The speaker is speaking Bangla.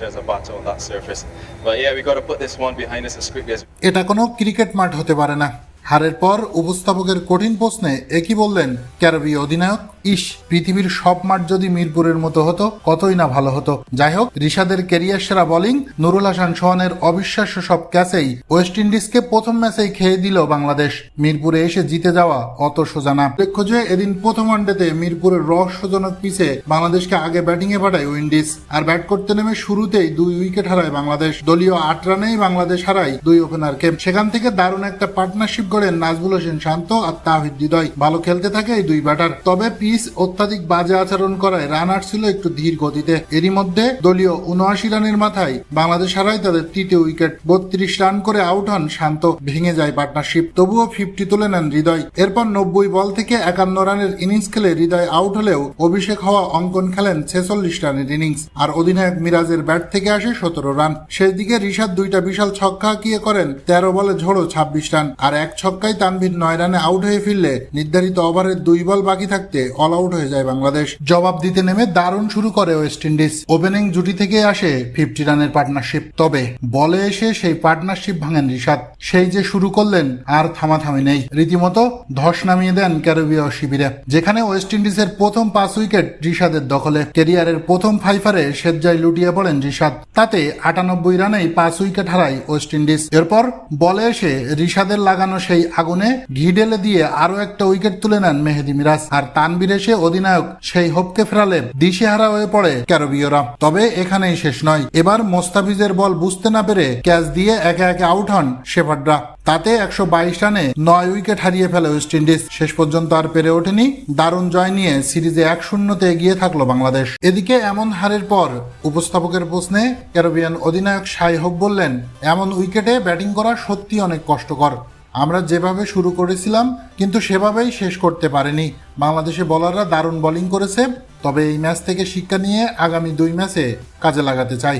pressure as a batter on that surface. But yeah, we got to put this one behind us as quickly as এটা কোনো ক্রিকেট মাঠ হতে পারে না হারের পর উপস্থাপকের কঠিন প্রশ্নে একই বললেন ক্যারবি অধিনায়ক? ইস, পৃথিবীর সব মাঠ যদি মিরপুরের মতো হতো, কতই না ভালো হতো। যাই হোক রিশাদের কেরিয়ার সেরা বোলিং নুরুল হাসান সোহানের অবিশ্বাস্য সব ক্যাচেই ওয়েস্ট ইন্ডিজকে প্রথম ম্যাচেই খেয়ে দিল বাংলাদেশ। মিরপুরে এসে জিতে যাওয়া অত সোজা না। উল্লেখ্য যে এদিন প্রথম ওয়ানডেতে মিরপুরের রহস্যজনক পিছে বাংলাদেশকে আগে ব্যাটিংয়ে পাঠায় উইন্ডিজ, আর ব্যাট করতে নেমে শুরুতেই দুই উইকেট হারায় বাংলাদেশ। দলীয় আট রানেই বাংলাদেশ হারায় দুই ওপেনার ওপেনারকে। সেখান থেকে দারুণ একটা পার্টনারশিপ গড়েন নাজবুল হোসেন শান্ত আর তাহিদ হৃদয়। ভালো খেলতে থাকে এই দুই ব্যাটার। তবে পিচ অত্যাধিক বাজে আচরণ করায় রান ছিল একটু ধীর গতিতে। এরই মধ্যে দলীয় উনআশি রানের মাথায় বাংলাদেশ হারায় তাদের তৃতীয় উইকেট। বত্রিশ রান করে আউট হন শান্ত। ভেঙে যায় পার্টনারশিপ। তবুও ফিফটি তুলে নেন হৃদয়। এরপর নব্বই বল থেকে একান্ন রানের ইনিংস খেলে হৃদয় আউট হলেও অভিষেক হওয়া অঙ্কন খেলেন ছেচল্লিশ রানের ইনিংস। আর অধিনায়ক মিরাজের ব্যাট থেকে আসে সতেরো রান। শেষ দিকে ঋষাদ দুইটা বিশাল ছক্কা হাঁকিয়ে করেন তেরো বলে ঝোড়ো ছাব্বিশ রান। আর এক ছক্কায় তানভীর নয় রানে আউট হয়ে ফিরলে নির্ধারিত ওভারের দুই বল বাকি থাকতে অল আউট হয়ে যায় বাংলাদেশ। জবাব দিতে নেমে দারুণ শুরু করে ওয়েস্ট ইন্ডিজ। ওপেনিং জুটি থেকে আসে ফিফটি রানের পার্টনারশিপ। তবে বলে এসে সেই পার্টনারশিপ ভাঙেন ঋষাদ সেই যে শুরু করলেন আর থামাথামি নেই। রীতিমতো ধস নামিয়ে দেন ক্যারিবীয় শিবিরে। যেখানে ওয়েস্ট ইন্ডিজের প্রথম পাঁচ উইকেট ঋষাদের দখলে। কেরিয়ারের প্রথম ফাইফারে সেজ্জায় লুটিয়ে পড়েন ঋষাদ তাতে আটানব্বই রানেই পাঁচ উইকেট হারায় ওয়েস্ট ইন্ডিজ। এরপর বলে এসে ঋষাদের লাগানো সেই আগুনে ঘি ঢেলে দিয়ে আরও একটা উইকেট তুলে নেন মেহেদি মিরাজ। আর তানবির এসে অধিনায়ক সেই হোপকে ফেরালে দিশেহারা হয়ে পড়ে ক্যারোবিয়রা। তবে এখানেই শেষ নয়। এবার মোস্তাফিজের বল বুঝতে না পেরে ক্যাচ দিয়ে একে একে আউট হন শেফার্ডরা। তাতে একশো বাইশ রানে নয় উইকেট হারিয়ে ফেলে ওয়েস্ট ইন্ডিজ। শেষ পর্যন্ত আর পেরে ওঠেনি। দারুণ জয় নিয়ে সিরিজে এক শূন্যতে এগিয়ে থাকল বাংলাদেশ। এদিকে এমন হারের পর উপস্থাপকের প্রশ্নে ক্যারোবিয়ান অধিনায়ক সাই হোপ বললেন, এমন উইকেটে ব্যাটিং করা সত্যি অনেক কষ্টকর। আমরা যেভাবে শুরু করেছিলাম, কিন্তু সেভাবেই শেষ করতে পারেনি। বাংলাদেশে বলাররা দারুণ বোলিং করেছে, তবে এই ম্যাচ থেকে শিক্ষা নিয়ে আগামী দুই ম্যাচে কাজে লাগাতে চাই।